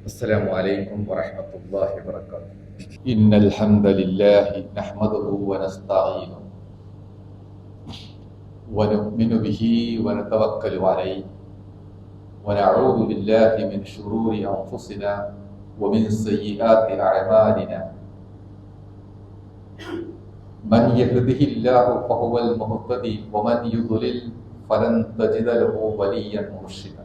السلام عليكم ورحمة الله وبركاته. إن الحمد لله نحمده ونستعينه ونؤمن به ونتوكل عليه ونعوذ بالله من شرور أنفسنا ومن سيئات أعمالنا. من يهده الله فهو المهتدي ومن يضلل فلن تجد له وليا مرشدا.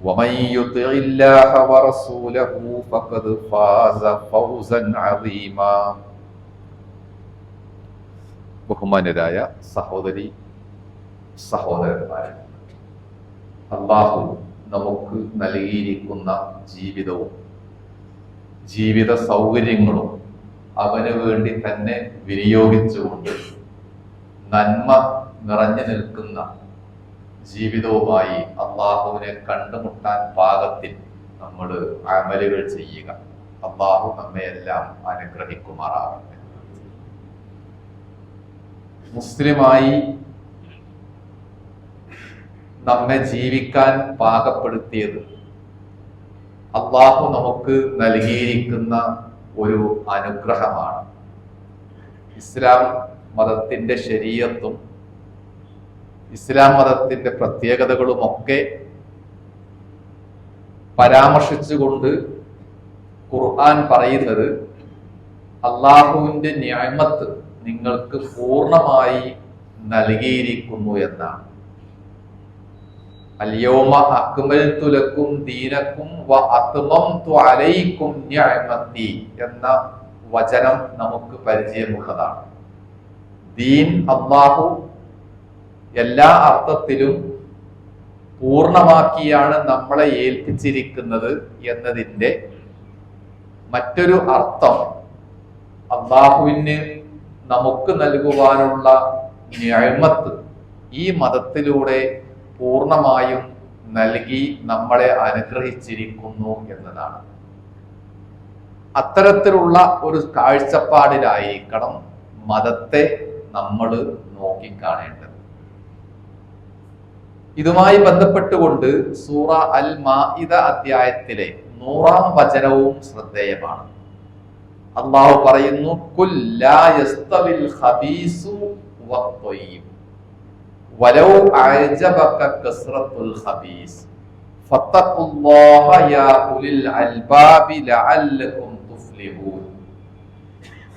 ومن يطع الله ورسوله فقد فاز فوزا عظيما ബഹുമാനരായ സഹോദരി സഹോദരന്മാരെ അള്ളാഹു നമുക്ക് നൽകിയിരിക്കുന്ന ജീവിതവും ജീവിത സൗകര്യങ്ങളും അവന് വേണ്ടി തന്നെ വിനിയോഗിച്ചുകൊണ്ട് നന്മ നിറഞ്ഞു നിൽക്കുന്ന ജീവിതവുമായി അള്ളാഹുവിനെ കണ്ടുമുട്ടാൻ പാകത്തിൽ നമ്മൾ അമലുകൾ ചെയ്യുക. അള്ളാഹു നമ്മയെല്ലാം അനുഗ്രഹിക്കുമാറാകട്ടെ. മുസ്ലിമായി നമ്മെ ജീവിക്കാൻ പാകപ്പെടുത്തിയത് അള്ളാഹു നമുക്ക് നൽകിയിരിക്കുന്ന ഒരു അനുഗ്രഹമാണ്. ഇസ്ലാം മതത്തിന്റെ ശരീരത്തും ഇസ്ലാം മതത്തിന്റെ പ്രത്യേകതകളുമൊക്കെ പരാമർശിച്ചുകൊണ്ട് ഖുർആൻ പറയുന്നത് അള്ളാഹുവിന്റെ ന്യായമത്ത് നിങ്ങൾക്ക് പൂർണമായി നൽകിയിരിക്കുന്നു എന്നാണ്. അല്യോമ അക്മൽതു ലക്കും ദീനക്കും വ അത്മംതു അലൈക്കും ന്യായമത്തി എന്ന വചനം നമുക്ക് പരിചയമുള്ളതാണ്. ദീൻ അള്ളാഹു എല്ലാ അർത്ഥത്തിലും പൂർണമാക്കിയാണ് നമ്മളെ ഏൽപ്പിച്ചിരിക്കുന്നത് എന്നതിന്റെ മറ്റൊരു അർത്ഥം അള്ളാഹുവിന് നമുക്ക് നൽകുവാനുള്ള ന്യായമത്ത് ഈ മതത്തിലൂടെ പൂർണമായും നൽകി നമ്മളെ അനുഗ്രഹിച്ചിരിക്കുന്നു എന്നതാണ്. അത്തരത്തിലുള്ള ഒരു കാഴ്ചപ്പാടിലായിരിക്കണം മതത്തെ നമ്മൾ നോക്കിക്കാണേണ്ടത്. ഇതുമായി ബന്ധപ്പെട്ടുകൊണ്ട് സൂറ അൽ മാഇദ അധ്യായത്തിലെ നൂറാം വചനവും ശ്രദ്ധേയമാണ്. അള്ളാഹു പറയുന്നു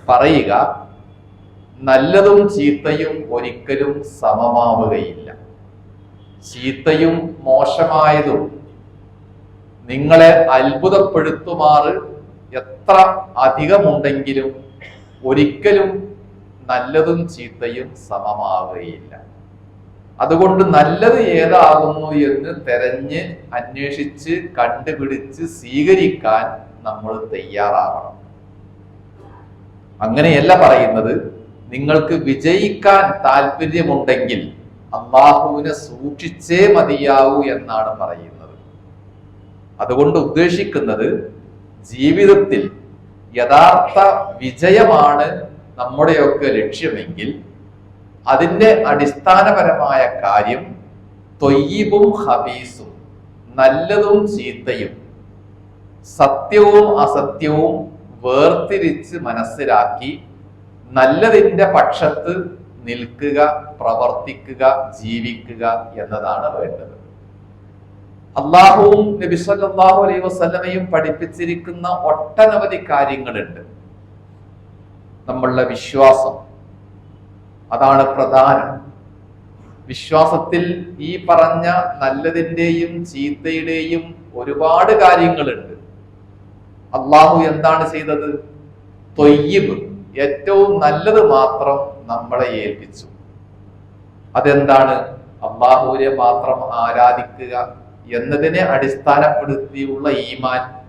പറയുക നല്ലതും ചീത്തയും ഒരിക്കലും സമമാവുകയില്ല. ചീത്തയും മോശമായതും നിങ്ങളെ അത്ഭുതപ്പെടുത്തുമാറ് എത്ര അധികമുണ്ടെങ്കിലും ഒരിക്കലും നല്ലതും ചീത്തയും സമമാവുകയില്ല. അതുകൊണ്ട് നല്ലത് ഏതാകുന്നു എന്ന് തെരഞ്ഞ് അന്വേഷിച്ച് കണ്ടുപിടിച്ച് സ്വീകരിക്കാൻ നമ്മൾ തയ്യാറാവണം. അങ്ങനെയല്ല പറയുന്നത്. നിങ്ങൾക്ക് വിജയിക്കാൻ താല്പര്യമുണ്ടെങ്കിൽ അള്ളാഹുവിനെ സൂക്ഷിച്ചേ മതിയാവൂ എന്നാണ് പറയുന്നത്. അതുകൊണ്ട് ഉദ്ദേശിക്കുന്നത് ജീവിതത്തിൽ യഥാർത്ഥ വിജയമാണ് നമ്മുടെയൊക്കെ ലക്ഷ്യമെങ്കിൽ അതിന്റെ അടിസ്ഥാനപരമായ കാര്യം തൊയ്യബും ഹബീസും നല്ലതും ചീത്തയും സത്യവും അസത്യവും വേർതിരിച്ച് മനസ്സിലാക്കി നല്ലതിന്റെ പക്ഷത്ത് നിൽക്കുക പ്രവർത്തിക്കുക ജീവിക്കുക എന്നതാണ് വേണ്ടത്. അള്ളാഹുവും നബിസ്വല്ലാഹു അലൈഹി വസല്ലമയും പഠിപ്പിച്ചിരിക്കുന്ന ഒട്ടനവധി കാര്യങ്ങളുണ്ട്. നമ്മളുടെ വിശ്വാസം. അതാണ് പ്രധാനം. വിശ്വാസത്തിൽ ഈ പറഞ്ഞ നല്ലതിന്റെയും ചീത്തയുടെയും ഒരുപാട് കാര്യങ്ങളുണ്ട്. അള്ളാഹു എന്താണ് ചെയ്തത്? തൊയ്യബ്. ഏറ്റവും നല്ലത് മാത്രം നമ്മളെ ഏൽപ്പിച്ചു. അതെന്താണ്? അള്ളാഹുവിനെ മാത്രം ആരാധിക്കുക എന്നതിനെ അടിസ്ഥാനപ്പെടുത്തിയുള്ള ഈമാൻ.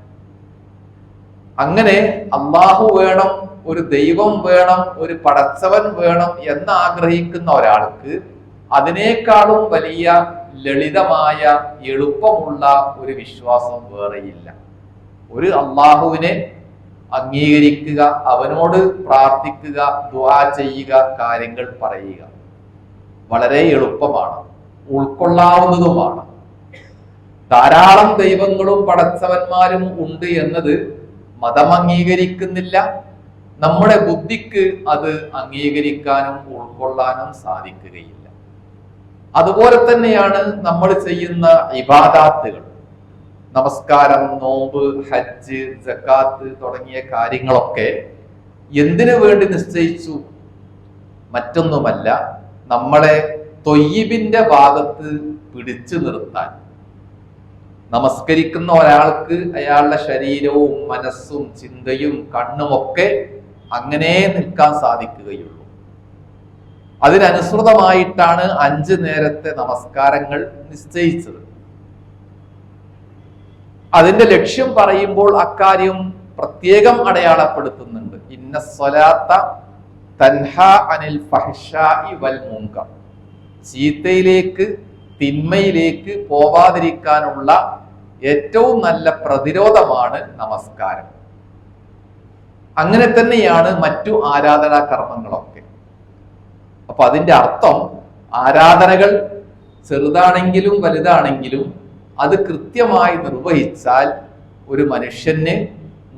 അങ്ങനെ അള്ളാഹു വേണം ഒരു ദൈവം വേണം ഒരു പടച്ചവൻ വേണം എന്ന് ആഗ്രഹിക്കുന്ന ഒരാൾക്ക് അതിനേക്കാളും വലിയ ലളിതമായ എളുപ്പമുള്ള ഒരു വിശ്വാസം വേറെയില്ല. ഒരു അള്ളാഹുവിനെ അംഗീകരിക്കുക അവനോട് പ്രാർത്ഥിക്കുക ദുആ ചെയ്യുക കാര്യങ്ങൾ പറയുക. വളരെ എളുപ്പമാണ്. ഉൾക്കൊള്ളാവുന്നതുമാണ്. ധാരാളം ദൈവങ്ങളും പടച്ചവന്മാരും ഉണ്ട് എന്നത് മതം അംഗീകരിക്കുന്നില്ല നമ്മുടെ ബുദ്ധിക്ക് അത് അംഗീകരിക്കാനും ഉൾക്കൊള്ളാനും സാധിക്കുകയില്ല. അതുപോലെ തന്നെയാണ് നമ്മൾ ചെയ്യുന്ന ഇബാദാത്തുകൾ. നമസ്കാരം നോമ്പ് ഹജ്ജ് ജക്കാത്ത് തുടങ്ങിയ കാര്യങ്ങളൊക്കെ എന്തിനു വേണ്ടി നിശ്ചയിച്ചു? മറ്റൊന്നുമല്ല നമ്മളെ തൊയ്യിബിന്റെ ഭാഗത്ത് പിടിച്ചു നിർത്താൻ. നമസ്കരിക്കുന്ന ഒരാൾക്ക് അയാളുടെ ശരീരവും മനസ്സും ചിന്തയും കണ്ണുമൊക്കെ അങ്ങനെ നിൽക്കാൻ സാധിക്കുകയുള്ളൂ. അതിനനുസൃതമായിട്ടാണ് അഞ്ച് നേരത്തെ നമസ്കാരങ്ങൾ നിശ്ചയിച്ചത്. അതിന്റെ ലക്ഷ്യം പറയുമ്പോൾ അക്കാര്യം പ്രത്യേകം അടയാളപ്പെടുത്തുന്നുണ്ട്. ഇന്ന സ്വലാത്ത തൻഹ അനിൽ വൽ ചീത്തയിലേക്ക് തിന്മയിലേക്ക് പോവാതിരിക്കാനുള്ള ഏറ്റവും നല്ല പ്രതിരോധമാണ് നമസ്കാരം. അങ്ങനെ തന്നെയാണ് മറ്റു ആരാധനാ കർമ്മങ്ങളൊക്കെ. അപ്പൊ അതിന്റെ അർത്ഥം ആരാധനകൾ ചെറുതാണെങ്കിലും വലുതാണെങ്കിലും അത് കൃത്യമായി നിർവഹിച്ചാൽ ഒരു മനുഷ്യന്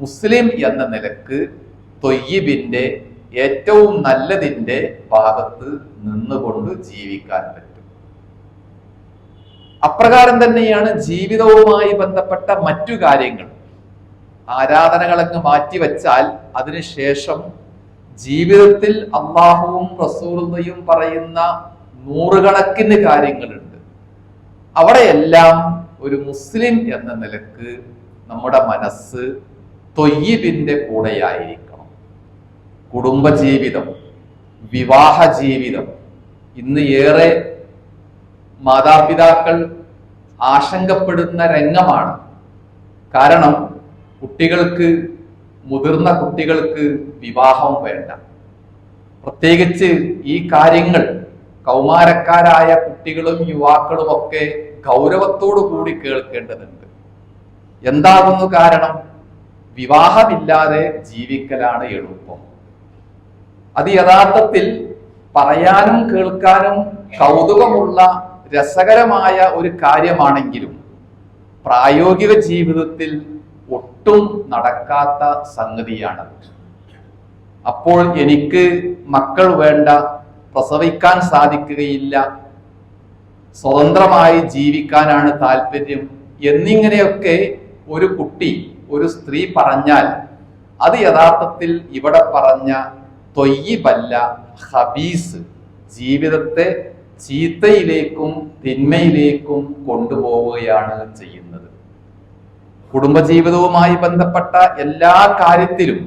മുസ്ലിം എന്ന നിലയ്ക്ക് തൊയ്യിബിന്റെ ഏറ്റവും നല്ലതിന്റെ ഭാഗത്ത് നിന്നുകൊണ്ട് ജീവിക്കാൻ പറ്റും. അപ്രകാരം തന്നെയാണ് ജീവിതവുമായി ബന്ധപ്പെട്ട മറ്റു കാര്യങ്ങൾ. ആരാധനകളങ്ങ് മാറ്റിവെച്ചാൽ അതിനുശേഷം ജീവിതത്തിൽ അള്ളാഹുവും റസൂറുയും പറയുന്ന നൂറുകണക്കിന് കാര്യങ്ങളുണ്ട്. അവിടെയെല്ലാം ഒരു മുസ്ലിം എന്ന നിലയ്ക്ക് നമ്മുടെ മനസ്സ് തൊയ്യബിന്റെ കൂടെയായിരിക്കണം. കുടുംബജീവിതം വിവാഹ ജീവിതം ഇന്ന് ഏറെ മാതാപിതാക്കൾ ആശങ്കപ്പെടുന്ന രംഗമാണ്. കാരണം കുട്ടികൾക്ക് മുതിർന്ന കുട്ടികൾക്ക് വിവാഹം വേണ്ട. പ്രത്യേകിച്ച് ഈ കാര്യങ്ങൾ കൗമാരക്കാരായ കുട്ടികളും യുവാക്കളും ഒക്കെ ഗൗരവത്തോടു കൂടി കേൾക്കേണ്ടതുണ്ട്. എന്താകുന്നു കാരണം? വിവാഹമില്ലാതെ ജീവിക്കലാണ് എളുപ്പം. അത് യഥാർത്ഥത്തിൽ പറയാനും കേൾക്കാനും കൗതുകമുള്ള രസകരമായ ഒരു കാര്യമാണെങ്കിലും പ്രായോഗിക ജീവിതത്തിൽ ഒട്ടും നടക്കാത്ത സംഗതിയാണ് അപ്പോൾ എനിക്ക് മക്കൾ വേണ്ട പ്രസവിക്കാൻ സാധിക്കുകയില്ല സ്വതന്ത്രമായി ജീവിക്കാനാണ് താല്പര്യം. എന്നിങ്ങനെയൊക്കെ ഒരു കുട്ടി ഒരു സ്ത്രീ പറഞ്ഞാൽ അത് യഥാർത്ഥത്തിൽ ഇവിടെ പറഞ്ഞ തൊയ്യിബല്ല ഹബീസ് ജീവിതത്തെ ചീത്തയിലേക്കും തിന്മയിലേക്കും കൊണ്ടുപോവുകയാണ് ചെയ്യുന്നത്. കുടുംബജീവിതവുമായി ബന്ധപ്പെട്ട എല്ലാ കാര്യത്തിലും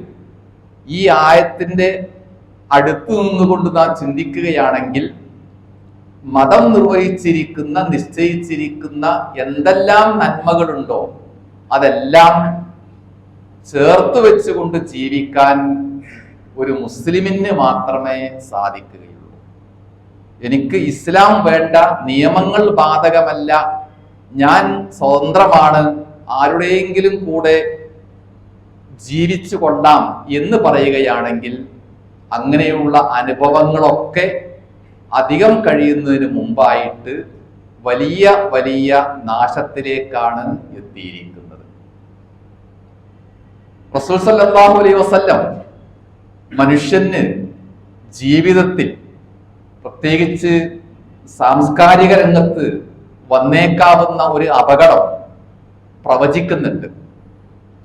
ഈ ആയത്തിന്റെ അടുത്തു നിന്നുകൊണ്ട് നാം ചിന്തിക്കുകയാണെങ്കിൽ മതം നിർവഹിച്ചിരിക്കുന്ന നിശ്ചയിച്ചിരിക്കുന്ന എന്തെല്ലാം നന്മകളുണ്ടോ അതെല്ലാം ചേർത്ത് വെച്ചുകൊണ്ട് ജീവിക്കാൻ ഒരു മുസ്ലിമിന് മാത്രമേ സാധിക്കുകയുള്ളൂ. എനിക്ക് ഇസ്ലാം വേണ്ട നിയമങ്ങൾ ബാധകമല്ല ഞാൻ സ്വതന്ത്രമാണ് ആരുടെയെങ്കിലും കൂടെ ജീവിച്ചു കൊള്ളാം എന്ന് പറയുകയാണെങ്കിൽ അങ്ങനെയുള്ള അനുഭവങ്ങളൊക്കെ അധികം കഴിയുന്നതിന് മുമ്പായിട്ട് വലിയ വലിയ നാശത്തിലേക്കാണ് എത്തിയിരിക്കുന്നത്. റസൂൽ സല്ലല്ലാഹു അലൈഹി വസല്ലം മനുഷ്യന് ജീവിതത്തിൽ പ്രത്യേകിച്ച് സാംസ്കാരിക രംഗത്ത് വന്നേക്കാവുന്ന ഒരു അപകടം പ്രവചിക്കുന്നുണ്ട്.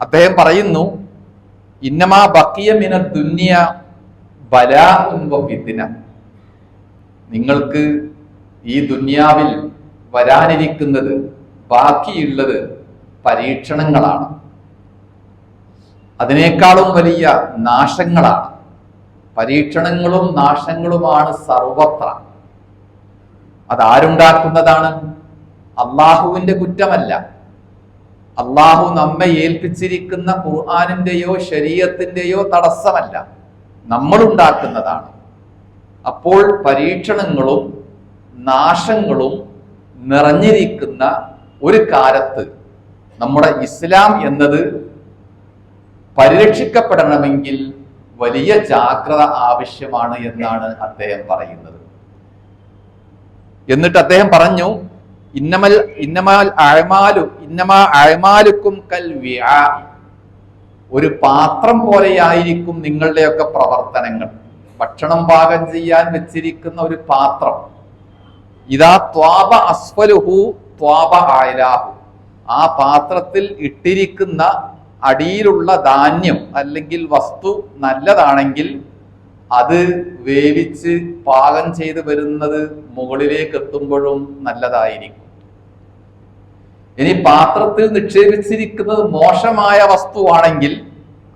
അദ്ദേഹം പറയുന്നു ഇന്നമാ ബക്കിയ മിന ദുന്യ ബലാ ഫിത്തിന നിങ്ങൾക്ക് ഈ ദുന്യാവിൽ വരാനിരിക്കുന്നത് ബാക്കിയുള്ളത് പരീക്ഷണങ്ങളാണ്. അതിനേക്കാളും വലിയ നാശങ്ങളാണ്. പരീക്ഷണങ്ങളും നാശങ്ങളുമാണ് സർവത്ര. അതാരുണ്ടാക്കുന്നതാണ്? അള്ളാഹുവിന്റെ കുറ്റമല്ല. അള്ളാഹു നമ്മെ ഏൽപ്പിച്ചിരിക്കുന്ന ഖുർആാനിന്റെയോ ശരീരത്തിന്റെയോ തടസ്സമല്ല. നമ്മൾ ഉണ്ടാക്കുന്നതാണ് അപ്പോൾ പരീക്ഷണങ്ങളും നാശങ്ങളും നിറഞ്ഞിരിക്കുന്ന ഒരു കാലത്ത് നമ്മുടെ ഇസ്ലാം എന്നത് പരിരക്ഷിക്കപ്പെടണമെങ്കിൽ വലിയ ജാഗ്രത ആവശ്യമാണ് എന്നാണ് അദ്ദേഹം പറയുന്നത്. എന്നിട്ട് അദ്ദേഹം പറഞ്ഞു ഇന്നമൽ ഇന്നമാൽ അഴമാലു ഇന്നമാ അഴമാലുക്കും കൽ ഒരു പാത്രം പോലെയായിരിക്കും നിങ്ങളുടെയൊക്കെ പ്രവർത്തനങ്ങൾ. ഭക്ഷണം പാകം ചെയ്യാൻ വെച്ചിരിക്കുന്ന ഒരു പാത്രം. ഇതാ ത്വാപ അസ്വലുഹു ത്വാപ ആയലാഹു ആ പാത്രത്തിൽ ഇട്ടിരിക്കുന്ന അടിയിലുള്ള ധാന്യം അല്ലെങ്കിൽ വസ്തു നല്ലതാണെങ്കിൽ അത് വേവിച്ച് പാകം ചെയ്ത് വരുന്നത് മുകളിലേക്ക് എത്തുമ്പോഴും നല്ലതായിരിക്കും. ഇനി പാത്രത്തിൽ നിക്ഷേപിച്ചിരിക്കുന്നത് മോശമായ വസ്തുവാണെങ്കിൽ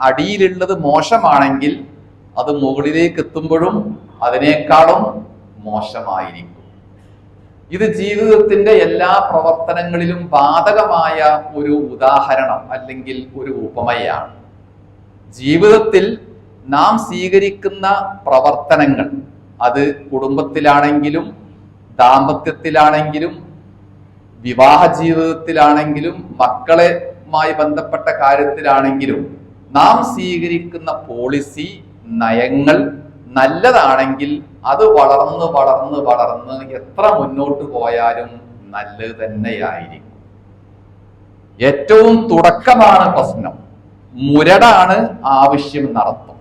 അടിയിലുള്ളത് മോശമാണെങ്കിൽ അത് മുകളിലേക്ക് എത്തുമ്പോഴും അതിനേക്കാളും മോശമായിരിക്കും. ഇത് ജീവിതത്തിന്റെ എല്ലാ പ്രവർത്തനങ്ങളിലും ബാധകമായ ഒരു ഉദാഹരണം അല്ലെങ്കിൽ ഒരു ഉപമയാണ്. ജീവിതത്തിൽ നാം സ്വീകരിക്കുന്ന പ്രവർത്തനങ്ങൾ അത് കുടുംബത്തിലാണെങ്കിലും ദാമ്പത്യത്തിലാണെങ്കിലും വിവാഹ ജീവിതത്തിലാണെങ്കിലും മക്കളെമായി ബന്ധപ്പെട്ട കാര്യത്തിലാണെങ്കിലും നാം സ്വീകരിക്കുന്ന പോളിസി നയങ്ങൾ നല്ലതാണെങ്കിൽ അത് വളർന്ന് വളർന്ന് വളർന്ന് എത്ര മുന്നോട്ട് പോയാലും നല്ലത് തന്നെയായിരിക്കും. ഏറ്റവും തുടക്കമാണ് പ്രശ്നം. മുരടാണ് ആവശ്യം നടത്തും.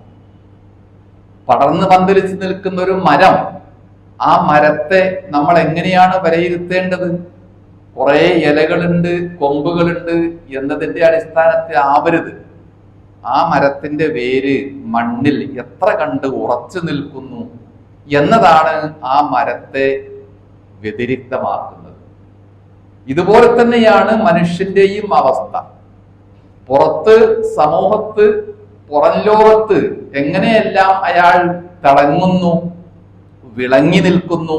പടർന്ന് പന്തലിച്ച് നിൽക്കുന്ന ഒരു മരം ആ മരത്തെ നമ്മൾ എങ്ങനെയാണ് വിലയിരുത്തേണ്ടത്? കുറേ ഇലകളുണ്ട് കൊമ്പുകളുണ്ട് എന്നതിന്റെ അടിസ്ഥാനത്തിൽ ആവരുത്. ആ മരത്തിന്റെ വേര് മണ്ണിൽ എത്ര കണ്ട് ഉറച്ചു നിൽക്കുന്നു എന്നതാണ് ആ മരത്തെ വ്യതിരിക്തമാക്കുന്നത്. ഇതുപോലെ തന്നെയാണ് മനുഷ്യന്റെയും അവസ്ഥ. പുറത്ത് സമൂഹത്ത് പുറം ലോകത്ത് എങ്ങനെയെല്ലാം അയാൾ തിളങ്ങുന്നു വിളങ്ങി നിൽക്കുന്നു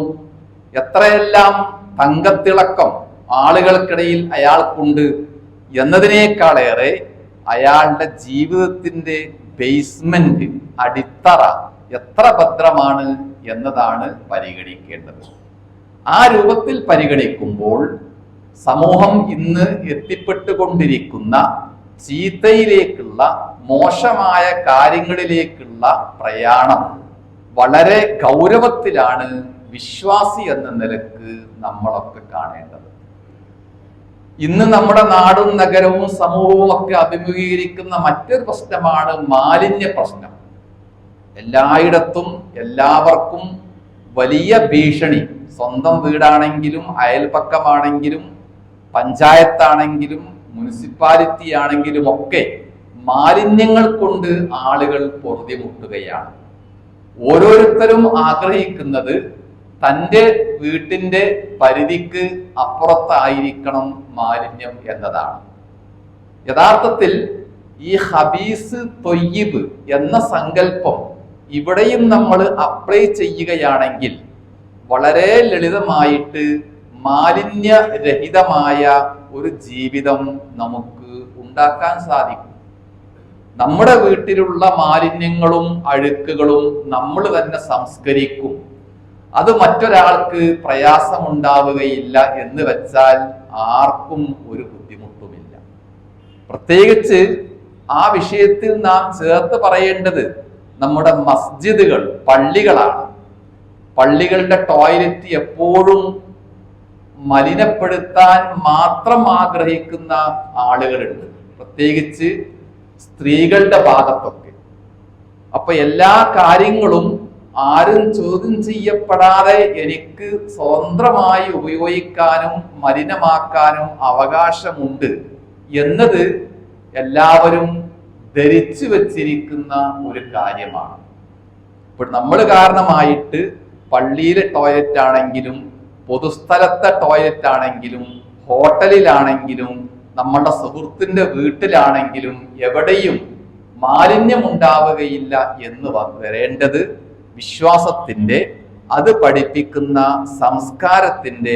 എത്രയെല്ലാം തങ്കത്തിളക്കം ആളുകൾക്കിടയിൽ അയാൾക്കുണ്ട് എന്നതിനേക്കാളേറെ അയാളുടെ ജീവിതത്തിന്റെ ബേസ്മെന്റ് അടിത്തറ എത്ര ഭദ്രമാണ് എന്നതാണ് പരിഗണിക്കേണ്ടത്. ആ രൂപത്തിൽ പരിഗണിക്കുമ്പോൾ സമൂഹം ഇന്ന് എത്തിപ്പെട്ടുകൊണ്ടിരിക്കുന്ന ചീത്തയിലേക്കുള്ള മോശമായ കാര്യങ്ങളിലേക്കുള്ള പ്രയാണം വളരെ ഗൗരവത്തിലാണ് വിശ്വാസി എന്ന നിലയ്ക്ക് നമ്മളൊക്കെ കാണേണ്ടത്. ഇന്ന് നമ്മുടെ നാടും നഗരവും സമൂഹവും ഒക്കെ അഭിമുഖീകരിക്കുന്ന മറ്റൊരു പ്രശ്നമാണ് മാലിന്യ പ്രശ്നം. എല്ലായിടത്തും എല്ലാവർക്കും വലിയ ഭീഷണി. സ്വന്തം വീടാണെങ്കിലും അയൽപക്കമാണെങ്കിലും പഞ്ചായത്താണെങ്കിലും മുനിസിപ്പാലിറ്റി ആണെങ്കിലും ഒക്കെ മാലിന്യങ്ങൾ കൊണ്ട് ആളുകൾ പൊറുതിമുട്ടുകയാണ്. ഓരോരുത്തരും ആഗ്രഹിക്കുന്നത് തന്റെ വീട്ടിന്റെ പരിധിക്ക് അപ്പുറത്തായിരിക്കണം മാലിന്യം എന്നതാണ്. യഥാർത്ഥത്തിൽ ഈ ഹബീസ് തൊയ്യിബ് എന്ന സങ്കല്പം ഇവിടെയും നമ്മൾ അപ്ലൈ ചെയ്യുകയാണെങ്കിൽ വളരെ ലളിതമായിട്ട് മാലിന്യരഹിതമായ ഒരു ജീവിതം നമുക്ക് ഉണ്ടാക്കാൻ സാധിക്കും. നമ്മുടെ വീട്ടിലുള്ള മാലിന്യങ്ങളും അഴുക്കുകളും നമ്മൾ തന്നെ സംസ്കരിക്കും. അത് മറ്റൊരാൾക്ക് പ്രയാസമുണ്ടാവുകയില്ല എന്ന് വെച്ചാൽ ആർക്കും ഒരു ബുദ്ധിമുട്ടുമില്ല. പ്രത്യേകിച്ച് ആ വിഷയത്തിൽ നാം ചേർത്ത് പറയേണ്ടത് നമ്മുടെ മസ്ജിദുകൾ പള്ളികളാണ്. പള്ളികളുടെ ടോയ്ലറ്റ് എപ്പോഴും മലിനപ്പെടുത്താൻ മാത്രം ആഗ്രഹിക്കുന്ന ആളുകളുണ്ട്. പ്രത്യേകിച്ച് സ്ത്രീകളുടെ ഭാഗത്തൊക്കെ. അപ്പൊ എല്ലാ കാര്യങ്ങളും ആരും ചോദ്യം ചെയ്യപ്പെടാതെ എനിക്ക് സ്വതന്ത്രമായി ഉപയോഗിക്കാനും മലിനമാക്കാനും അവകാശമുണ്ട് എന്നത് എല്ലാവരും ധരിച്ചു വച്ചിരിക്കുന്ന ഒരു കാര്യമാണ്. ഇപ്പോൾ നമ്മൾ കാരണമായിട്ട് പള്ളിയിലെ ടോയ്ലറ്റ് ആണെങ്കിലും പൊതുസ്ഥലത്തെ ടോയ്ലറ്റ് ആണെങ്കിലും ഹോട്ടലിലാണെങ്കിലും നമ്മളുടെ സുഹൃത്തിന്റെ വീട്ടിലാണെങ്കിലും എവിടെയും മാലിന്യം ഉണ്ടാവുകയില്ല എന്ന് വരേണ്ടത് വിശ്വാസത്തിന്റെ അത് പഠിപ്പിക്കുന്ന സംസ്കാരത്തിന്റെ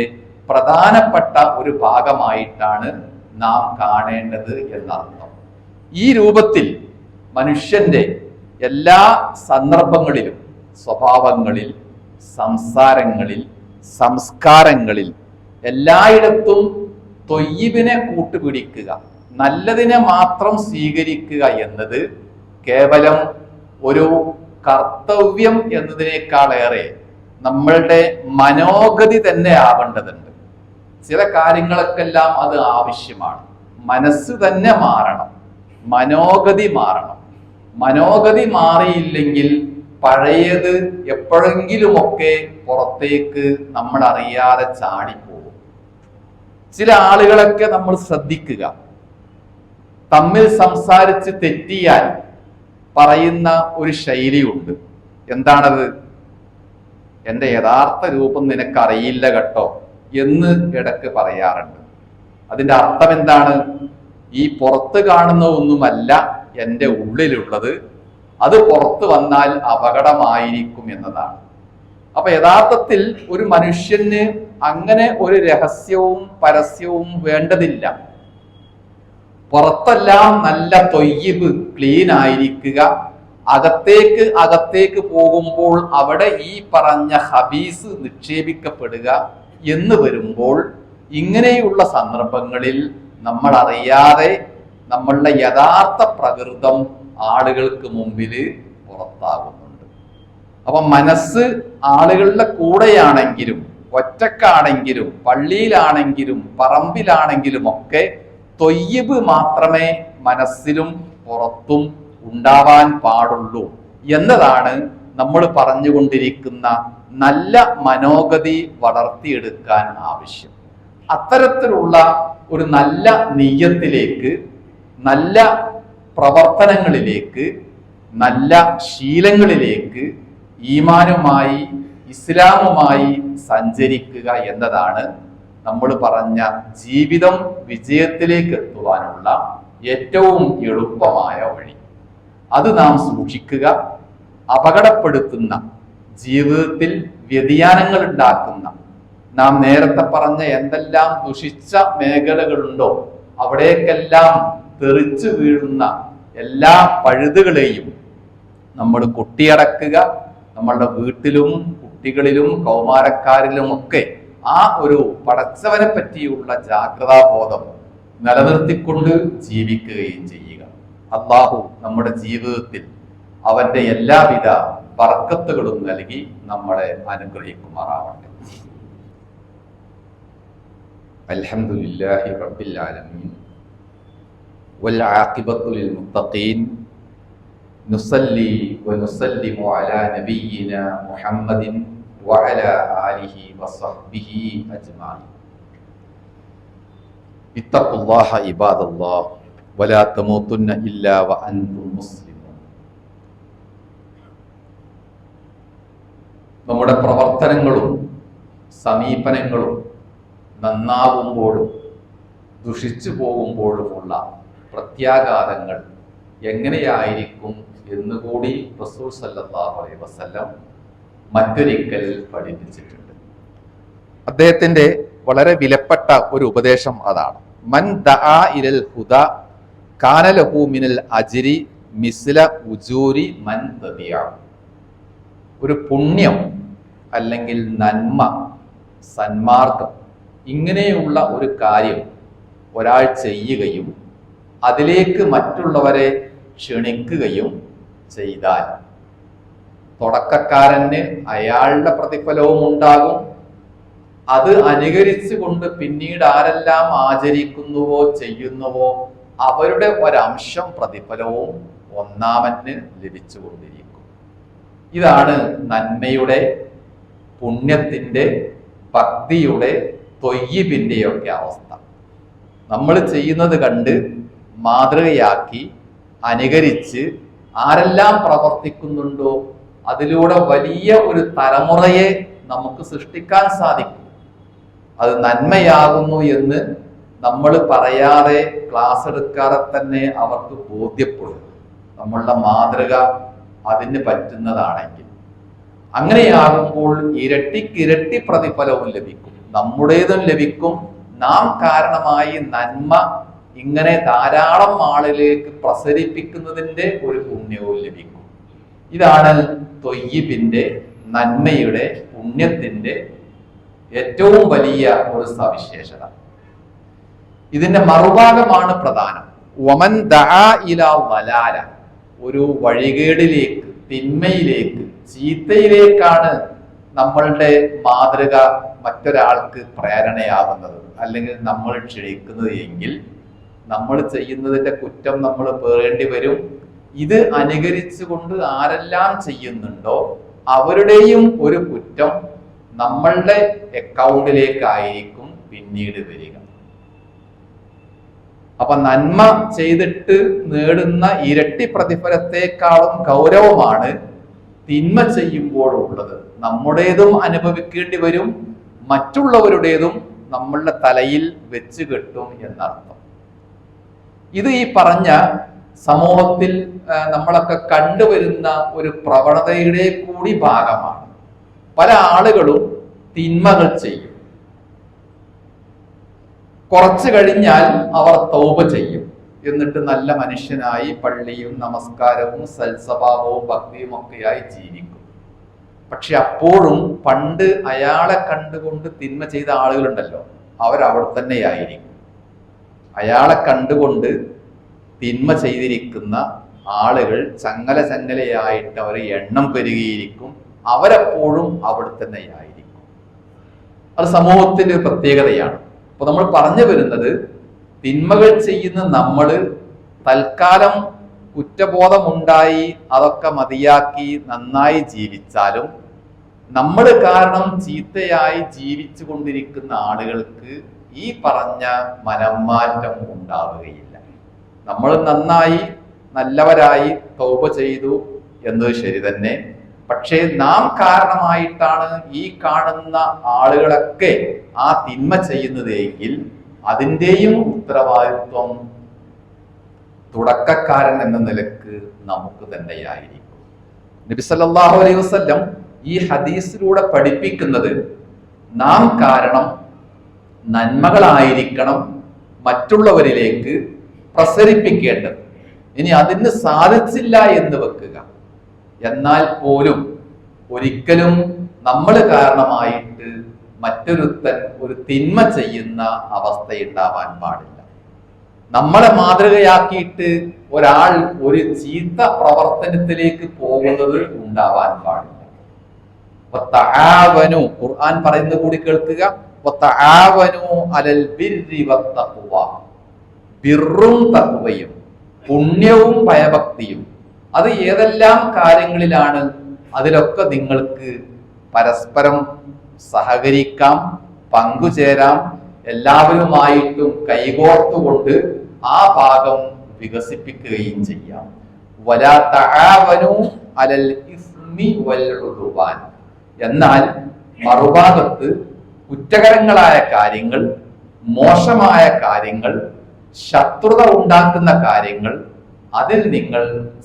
പ്രധാനപ്പെട്ട ഒരു ഭാഗമായിട്ടാണ് നാം കാണേണ്ടത് എന്നർത്ഥം. ഈ രൂപത്തിൽ മനുഷ്യന്റെ എല്ലാ സന്ദർഭങ്ങളിലും സ്വഭാവങ്ങളിൽ സംസാരങ്ങളിൽ സംസ്കാരങ്ങളിൽ എല്ലായിടത്തും തൊയ്യബിനെ കൂട്ടുപിടിക്കുക നല്ലതിനെ മാത്രം സ്വീകരിക്കുക എന്നത് കേവലം ഒരു കർത്തവ്യം എന്നതിനേക്കാളേറെ നമ്മളുടെ മനോഗതി തന്നെ ആവേണ്ടതുണ്ട്. ചില കാര്യങ്ങൾക്കെല്ലാം അത് ആവശ്യമാണ്. മനസ്സ് തന്നെ മാറണം. മനോഗതി മാറണം. മനോഗതി മാറിയില്ലെങ്കിൽ പഴയത് എപ്പോഴെങ്കിലുമൊക്കെ പുറത്തേക്ക് നമ്മൾ അറിയാതെ ചാടിപ്പോകും. ചില ആളുകളൊക്കെ നമ്മൾ ശ്രദ്ധിക്കുക. തമ്മിൽ സംസാരിച്ച് തെറ്റിയാൽ പറയുന്ന ഒരു ശൈലിയുണ്ട്. എന്താണത്? എന്റെ യഥാർത്ഥ രൂപം നിനക്കറിയില്ല കേട്ടോ എന്ന് ഇടയ്ക്ക് പറയാറുണ്ട്. അതിന്റെ അർത്ഥം എന്താണ്? ഈ പുറത്ത് കാണുന്ന ഒന്നുമല്ല എന്റെ ഉള്ളിലുള്ളത്. അത് പുറത്തു വന്നാൽ അപകടമായിരിക്കും എന്നതാണ്. അപ്പൊ യഥാർത്ഥത്തിൽ ഒരു മനുഷ്യന് അങ്ങനെ ഒരു രഹസ്യവും പരസ്യവും വേണ്ടതില്ല. പുറത്തെല്ലാം നല്ല തൊയ്യബ് ക്ലീൻ ആയിരിക്കുക. അകത്തേക്ക് അകത്തേക്ക് പോകുമ്പോൾ അവിടെ ഈ പറഞ്ഞ ഹബീസ് നിക്ഷേപിക്കപ്പെടുക എന്ന് വരുമ്പോൾ ഇങ്ങനെയുള്ള സന്ദർഭങ്ങളിൽ നമ്മൾ അറിയാതെ നമ്മളുടെ യഥാർത്ഥ പ്രകൃതം ആളുകൾക്ക് മുമ്പിൽ പുറത്താകുന്നുണ്ട്. അപ്പൊ മനസ്സ് ആളുകളുടെ കൂടെയാണെങ്കിലും ഒറ്റക്കാണെങ്കിലും പള്ളിയിലാണെങ്കിലും പറമ്പിലാണെങ്കിലും ഒക്കെ തൊയ്യബ് മാത്രമേ മനസ്സിലും പുറത്തും ഉണ്ടാവാൻ പാടുള്ളൂ എന്നതാണ് നമ്മൾ പറഞ്ഞുകൊണ്ടിരിക്കുന്ന നല്ല മനോഗതി വളർത്തിയെടുക്കാൻ ആവശ്യം. അത്തരത്തിലുള്ള ഒരു നല്ല നീയത്തിലേക്ക് നല്ല പ്രവർത്തനങ്ങളിലേക്ക് നല്ല ശീലങ്ങളിലേക്ക് ഈമാനുമായി ഇസ്ലാമുമായി സഞ്ചരിക്കുക എന്നതാണ് നമ്മൾ പറഞ്ഞ ജീവിതം വിജയത്തിലേക്ക് എത്തുവാനുള്ള ഏറ്റവും എളുപ്പമായ വഴി. അത് നാം സൂക്ഷിക്കുക അപകടപ്പെടുത്തുന്ന ജീവിതത്തിൽ വ്യതിയാനങ്ങൾ ഉണ്ടാക്കുന്ന നാം നേരത്തെ പറഞ്ഞ എന്തെല്ലാം ദുഷിച്ച മേഖലകളുണ്ടോ അവിടേക്കെല്ലാം തെറിച്ചു വീഴുന്ന എല്ലാ പഴുതുകളെയും നമ്മൾ കൊട്ടിയടക്കുക. നമ്മളുടെ വീട്ടിലും കുട്ടികളിലും കൗമാരക്കാരിലും ഒക്കെ ആ ഒരു പടച്ചവനെ പറ്റിയുള്ള ജാഗ്രതാബോധം നിലനിർത്തിക്കൊണ്ട് ജീവിക്കുകയും ചെയ്യുക അള്ളാഹു നമ്മുടെ ജീവിതത്തിൽ അവന്റെ എല്ലാവിധ ബർക്കത്തുകളും നൽകി നമ്മളെ അനുഗ്രഹിക്കുമാറാവട്ടെ അൽഹംദുലില്ലാഹി റബ്ബിൽ ആലമീൻ والعاقبة للمتقين نصلي ونسلم على نبينا محمد وعلى آله وصحبه أجمعين اتقوا الله عباد الله ولا تموتن إلا وأنتم مسلمون നമ്മുടെ പ്രവർത്തനങ്ങളും സമീപനങ്ങളും നന്നാവുമ്പോഴും ദുഷിച്ചു പോകുമ്പോഴുമുള്ള പ്രത്യാഘാതങ്ങൾ എങ്ങനെയായിരിക്കും എന്നുകൂടി റസൂൽ സല്ലല്ലാഹു അലൈഹി വസല്ലം മറ്റൊരിക്കൽ പഠിപ്പിച്ചിട്ടുണ്ട്. അദ്ദേഹത്തിന്റെ വളരെ വിലപ്പെട്ട ഒരു ഉപദേശം അതാണ്. മൻ ദആ ഹുദ കാനലഹു മിനൽ അജിരി മിസ്ല ഉജൂരി മൻ തബിയ ഒരു പുണ്യം അല്ലെങ്കിൽ നന്മ സന്മാർഗം ഇങ്ങനെയുള്ള ഒരു കാര്യം ഒരാൾ ചെയ്യുകയും അതിലേക്ക് മറ്റുള്ളവരെ ക്ഷണിക്കുകയും ചെയ്താൽ തുടക്കക്കാരന് അയാളുടെ പ്രതിഫലവും ഉണ്ടാകും. അത് അനുകരിച്ചുകൊണ്ട് പിന്നീട് ആരെല്ലാം ആചരിക്കുന്നുവോ ചെയ്യുന്നുവോ അവരുടെ ഒരംശം പ്രതിഫലവും ഒന്നാമന് ലഭിച്ചുകൊണ്ടിരിക്കും. ഇതാണ് നന്മയുടെ പുണ്യത്തിന്റെ ഭക്തിയുടെ തൊയ്യിപ്പിന്റെയൊക്കെ അവസ്ഥ. നമ്മൾ ചെയ്യുന്നത് കണ്ട് മാതൃകയാക്കി അനുകരിച്ച് ആരെല്ലാം പ്രവർത്തിക്കുന്നുണ്ടോ അതിലൂടെ വലിയ ഒരു തലമുറയെ നമുക്ക് സൃഷ്ടിക്കാൻ സാധിക്കും. അത് നന്മയാകുന്നു എന്ന് നമ്മൾ പറയാതെ ക്ലാസ് എടുക്കാതെ തന്നെ അവർക്ക് ബോധ്യപ്പെടും നമ്മളുടെ മാതൃക അതിന് പറ്റുന്നതാണെങ്കിൽ. അങ്ങനെയാകുമ്പോൾ ഇരട്ടിക്കിരട്ടി പ്രതിഫലവും ലഭിക്കും. നമ്മുടേതും ലഭിക്കും. നാം കാരണമായി നന്മ ഇങ്ങനെ ധാരാളം ആളിലേക്ക് പ്രസരിപ്പിക്കുന്നതിന്റെ ഒരു പുണ്യവും ലഭിക്കും. ഇതാണ് തൊയ്യബിന്റെ നന്മയുടെ പുണ്യത്തിന്റെ ഏറ്റവും വലിയ ഒരു സവിശേഷത. ഇതിന്റെ മറുഭാഗമാണ് പ്രധാനം. ഒമൻ വലാല. ഒരു വഴികേടിലേക്ക് തിന്മയിലേക്ക് ചീത്തയിലേക്കാണ് നമ്മളുടെ മാതൃക മറ്റൊരാൾക്ക് പ്രേരണയാവുന്നത്. അല്ലെങ്കിൽ നമ്മൾ ക്ഷണിക്കുന്നത് എങ്കിൽ നമ്മൾ ചെയ്യുന്നതിന്റെ കുറ്റം നമ്മൾ പേറേണ്ടി വരും. ഇത് അനുകരിച്ചുകൊണ്ട് ആരെല്ലാം ചെയ്യുന്നുണ്ടോ അവരുടെയും ഒരു കുറ്റം നമ്മളുടെ അക്കൗണ്ടിലേക്കായിരിക്കും പിന്നീട് വരിക. അപ്പൊ നന്മ ചെയ്തിട്ട് നേടുന്ന ഇരട്ടി പ്രതിഫലത്തെക്കാളും ഗൗരവമാണ് തിന്മ ചെയ്യുമ്പോഴുള്ളത് നമ്മുടേതും അനുഭവിക്കേണ്ടി വരും മറ്റുള്ളവരുടേതും നമ്മളുടെ തലയിൽ വെച്ച് കെട്ടും എന്നർത്ഥം. ഇത് ഈ പറഞ്ഞ സമൂഹത്തിൽ നമ്മളൊക്കെ കണ്ടുവരുന്ന ഒരു പ്രവണതയുടെ കൂടി ഭാഗമാണ്. പല ആളുകളും തിന്മകൾ ചെയ്യും. കുറച്ചു കഴിഞ്ഞാൽ അവർ തൗബ ചെയ്യും. എന്നിട്ട് നല്ല മനുഷ്യനായി പള്ളിയും നമസ്കാരവും സൽസ്വഭാവവും ഭക്തിയും ഒക്കെയായി ജീവിക്കും. പക്ഷെ അപ്പോഴും പണ്ട് അയാളെ കണ്ടുകൊണ്ട് തിന്മ ചെയ്ത ആളുകളുണ്ടല്ലോ. അവരവിടെ തന്നെയായിരിക്കും. അയാളെ കണ്ടുകൊണ്ട് തിന്മ ചെയ്തിരിക്കുന്ന ആളുകൾ ചങ്ങല ചങ്ങലയായിട്ട് അവർ എണ്ണം പെരുകിയിരിക്കും. അവരെപ്പോഴും അവിടെ തന്നെയായിരിക്കും അത് സമൂഹത്തിന്റെ ഒരു പ്രത്യേകതയാണ്. അപ്പൊ നമ്മൾ പറഞ്ഞു വരുന്നത് തിന്മകൾ ചെയ്യുന്ന നമ്മൾ തൽക്കാലം കുറ്റബോധമുണ്ടായി അതൊക്കെ മതിയാക്കി നന്നായി ജീവിച്ചാലും നമ്മൾ കാരണം ചീത്തയായി ജീവിച്ചു കൊണ്ടിരിക്കുന്ന ആളുകൾക്ക് ഈ പറഞ്ഞ മനംമാറ്റം ഉണ്ടാവുകയില്ല. നമ്മൾ നന്നായി നല്ലവരായി തൗപ ചെയ്തു എന്നത് ശരി തന്നെ. പക്ഷേ നാം കാരണമായിട്ടാണ് ഈ കാണുന്ന ആളുകളൊക്കെ ആ തിന്മ ചെയ്യുന്നതെങ്കിൽ അതിന്റെയും ഉത്തരവാദിത്വം തുടക്കക്കാരൻ എന്ന നിലയ്ക്ക് നമുക്ക് തന്നെയായിരിക്കും. നബി സല്ലല്ലാഹു അലൈഹി വസല്ലം ഈ ഹദീസിലൂടെ പഠിപ്പിക്കുന്നത് നാം കാരണം നന്മകളായിരിക്കണം മറ്റുള്ളവരിലേക്ക് പ്രസരിപ്പിക്കേണ്ടത്. ഇനി അതിന് സാധിച്ചില്ല എന്ന് വെക്കുക. എന്നാൽ പോലും ഒരിക്കലും നമ്മൾ കാരണമായിട്ട് മറ്റൊരുത്തൻ ഒരു തിന്മ ചെയ്യുന്ന അവസ്ഥയുണ്ടാവാൻ പാടില്ല. നമ്മളെ മാതൃകയാക്കിയിട്ട് ഒരാൾ ഒരു ചീത്ത പ്രവർത്തനത്തിലേക്ക് പോകുന്നത് ഉണ്ടാവാൻ പാടില്ല. ഖുർആൻ പറയുന്നത് കൂടി കേൾക്കുക. അലൽ ബിർറും തഖ്വയും പുണ്യവും ഭയഭക്തിയും. അത് ഏതെല്ലാം കാര്യങ്ങളിലാണ് അതിലൊക്കെ നിങ്ങൾക്ക് പരസ്പരം സഹകരിക്കാം പങ്കുചേരാം എല്ലാവരുമായിട്ടും കൈകോർത്തുകൊണ്ട് ആ ഭാഗം വികസിപ്പിക്കുകയും ചെയ്യാം. അലൽ എന്നാൽ മറുഭാഗത്ത് കുറ്റകരങ്ങളായ കാര്യങ്ങൾ മോശമായ കാര്യങ്ങൾ ശത്രുത ഉണ്ടാക്കുന്ന കാര്യങ്ങൾ അതിൽ നിങ്ങൾ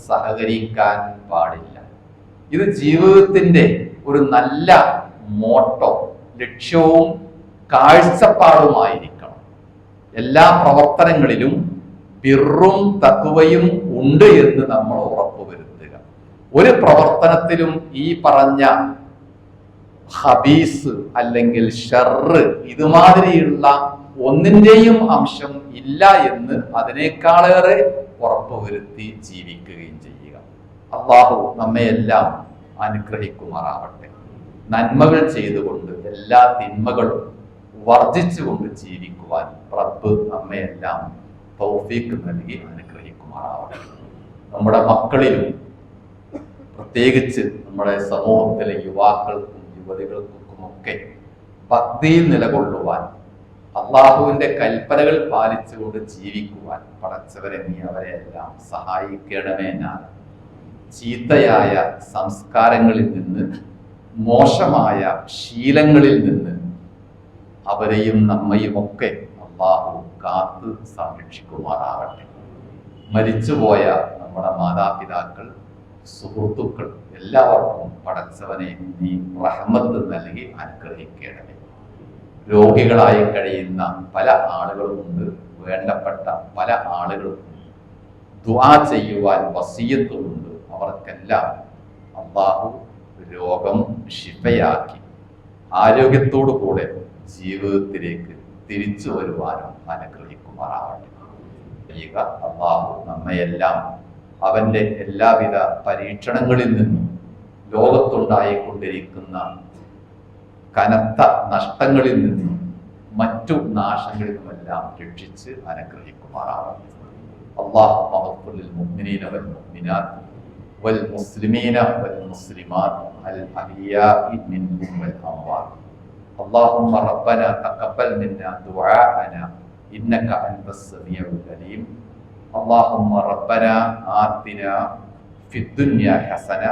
സഹകരിക്കാൻ പാടില്ല. ഇത് ജീവിതത്തിന്റെ ഒരു നല്ല മോട്ടോ ലക്ഷ്യവും കാഴ്ചപ്പാടുമായിരിക്കണം. എല്ലാ പ്രവർത്തനങ്ങളിലും പിറും തക്കുവയും ഉണ്ട് എന്ന് നമ്മൾ ഉറപ്പുവരുത്തുക ഒരു പ്രവർത്തനത്തിലും ഈ പറഞ്ഞ ഹബീസ് അല്ലെങ്കിൽ ഷർറ് ഇതുമാതിരിയുള്ള ഒന്നിന്റെയും അംശം ഇല്ല എന്ന് അതിനേക്കാളേറെ ഉറപ്പുവരുത്തി ജീവിക്കുകയും ചെയ്യുക. അള്ളാഹു നമ്മയെല്ലാം അനുഗ്രഹിക്കുമാറാവട്ടെ നന്മകൾ ചെയ്തുകൊണ്ട് എല്ലാ തിന്മകളും വർജിച്ചുകൊണ്ട് ജീവിക്കുവാൻ റബ്ബ് നമ്മയെല്ലാം തൗഫീക്ക് നൽകി അനുഗ്രഹിക്കുമാറാവട്ടെ. നമ്മുടെ മക്കളിലും പ്രത്യേകിച്ച് നമ്മുടെ സമൂഹത്തിലെ യുവാക്കൾക്കും യുവതികൾക്കും ഒക്കെ ഭക്തിയിൽ നിലകൊള്ളുവാൻ അള്ളാഹുവിന്റെ കൽപ്പനകൾ പാലിച്ചുകൊണ്ട് ജീവിക്കുവാൻ പടച്ചവരെ നീ അവരെ എല്ലാം സഹായിക്കണമേ ഞാൻ. ചീത്തയായ സംസ്കാരങ്ങളിൽ നിന്ന് മോശമായ ശീലങ്ങളിൽ നിന്ന് അവരെയും നമ്മയുമൊക്കെ അള്ളാഹു കാത്ത് സംരക്ഷിക്കുമാറാവട്ടെ മരിച്ചുപോയ നമ്മുടെ മാതാപിതാക്കൾ സുഹൃത്തുക്കൾ എല്ലാവർക്കും പടച്ചവനെ നീ റഹ്മത്ത് നൽകി അനുഗ്രഹിക്കണമേ. രോഗികളായി കഴിയുന്ന പല ആളുകളുമുണ്ട് വേണ്ടപ്പെട്ട പല ആളുകളുമുണ്ട് ദുആ ചെയ്യുവാൻ വസീയത്തുമുണ്ട് അവർക്കെല്ലാം അള്ളാഹു രോഗം ശിഫയാക്കി. ആരോഗ്യത്തോടു കൂടെ ജീവിതത്തിലേക്ക് തിരിച്ചു വരുവാനും അനുഗ്രഹിക്കുമാറാവട്ടെ. ചെയ്യുക അള്ളാഹു നമ്മയെല്ലാം അവന്റെ എല്ലാവിധ പരീക്ഷണങ്ങളിൽ നിന്നും ലോകത്തുണ്ടായിക്കൊണ്ടിരിക്കുന്ന കനത്ത നഷ്ടങ്ങളിൽ നിന്നും മറ്റു നാശങ്ങളിൽ നിന്നുമെല്ലാം രക്ഷിച്ച് അനുഗ്രഹിക്കുമാറാവട്ടെ അള്ളാഹു മഹഫുൽ മുഅ്മിനീന വൽ മുഅ്മിനാത്ത് വൽ മുസ്ലിമീന വൽ മുസ്ലിമാത്ത് അൽ അഹിയാഇ മിൻഹും വൽ അംവാത്ത് اللهم ربنا تقبل منا دعاءنا إنك أنت السميع العليم اللهم ربنا آتنا في الدنيا حسنة